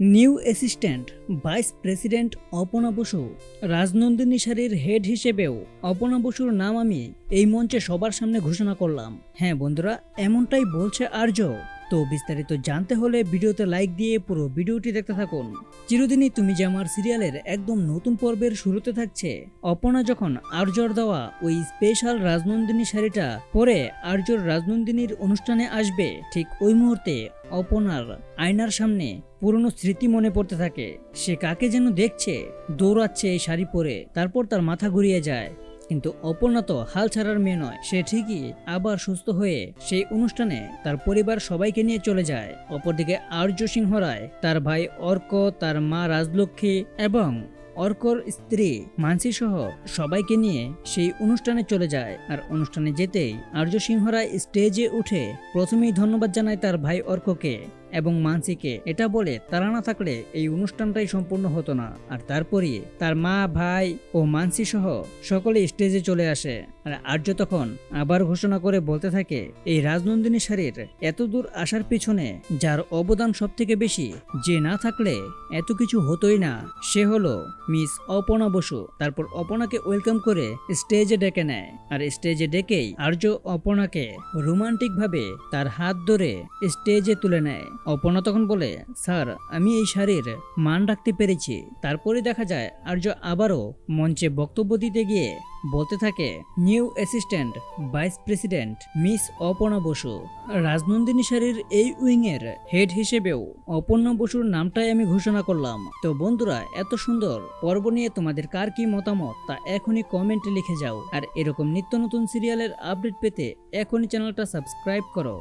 New assistant, vice president Apana Basu, Rajnandini সারির head হিসেবেও অপনা বসুর নাম আমি এই মঞ্চে সবার সামনে ঘোষণা করলাম। হ্যাঁ বন্ধুরা, এমনটাই বলছে আর্য। তো বিস্তারিত জানতে হলে ভিডিওতে লাইক দিয়ে পুরো ভিডিওটি দেখতে থাকুন। চিরদিনই তুমি যে আমার সিরিয়ালের একদম নতুন পর্বের শুরুতে থাকছে অপনা যখন আর্যর দেওয়া ওই স্পেশাল রাজনন্দিনী শাড়িটা পরে আর্যর রাজনন্দিনীর অনুষ্ঠানে আসবে, ঠিক ওই মুহূর্তে অপনার আয়নার সামনে পুরনো স্মৃতি মনে পড়তে থাকে। সে কাকে যেন দেখছে, দৌড়াচ্ছে এই শাড়ি পরে, তারপর তার মাথা ঘুরিয়ে যায়। কিন্তু অপর্ণা তো হাল ছাড়ার মেয়ে নয়। সে ঠিকই আবার সুস্থ হয়ে সেই অনুষ্ঠানে তার পরিবার সবাইকে নিয়ে চলে যায়। অপরদিকে আর্য সিংহ রায় তার ভাই অর্ক, তার মা রাজলক্ষ্মী এবং অর্কর স্ত্রী মানসি সহ সবাইকে নিয়ে সেই অনুষ্ঠানে চলে যায়। আর অনুষ্ঠানে যেতেই আর্য সিংহ রায় স্টেজে উঠে প্রথমেই ধন্যবাদ জানায় তার ভাই অর্ককে। এবং মানসিকে এটা বলে তারা না থাকলে এই অনুষ্ঠানটাই সম্পূর্ণ হতো না। আর তারপরই তার মা, ভাই ও মানসি সহ সকলে স্টেজে চলে আসে। আর আর্য তখন আবার ঘোষণা করে বলতে থাকে, এই রাজনন্দিনী শাড়ির এত দূর আসার পিছনে যার অবদান সব থেকে বেশি যে না থাকলে এত কিছু হতোই না, সে হলো মিস অপনা বসু। তারপর অপনাকে ওয়েলকাম করে স্টেজে ডেকে নেয়। আর স্টেজে ডেকেই আর্য অপনাকে রোমান্টিকভাবে তার হাত ধরে স্টেজে তুলে নেয়। অপনা তখন বলে, স্যার, আমি এই শাড়ির মান রাখতে পেরেছি। তারপরে দেখা যায় আর্য আবারও মঞ্চে বক্তব্য দিতে গিয়ে বলতে থাকে, new assistant vice president miss Aparna Basu. Rajnandini শাড়ির এই উইংয়ের হেড হিসেবেও অপর্ণা বসুর নামটাই আমি ঘোষণা করলাম। তো বন্ধুরা, এত সুন্দর পর্ব নিয়ে তোমাদের কার কি মতামত তা এখনই কমেন্টে লিখে যাও। আর এরকম নিত্য নতুন সিরিয়ালের আপডেট পেতে এখনই চ্যানেলটা সাবস্ক্রাইব করো।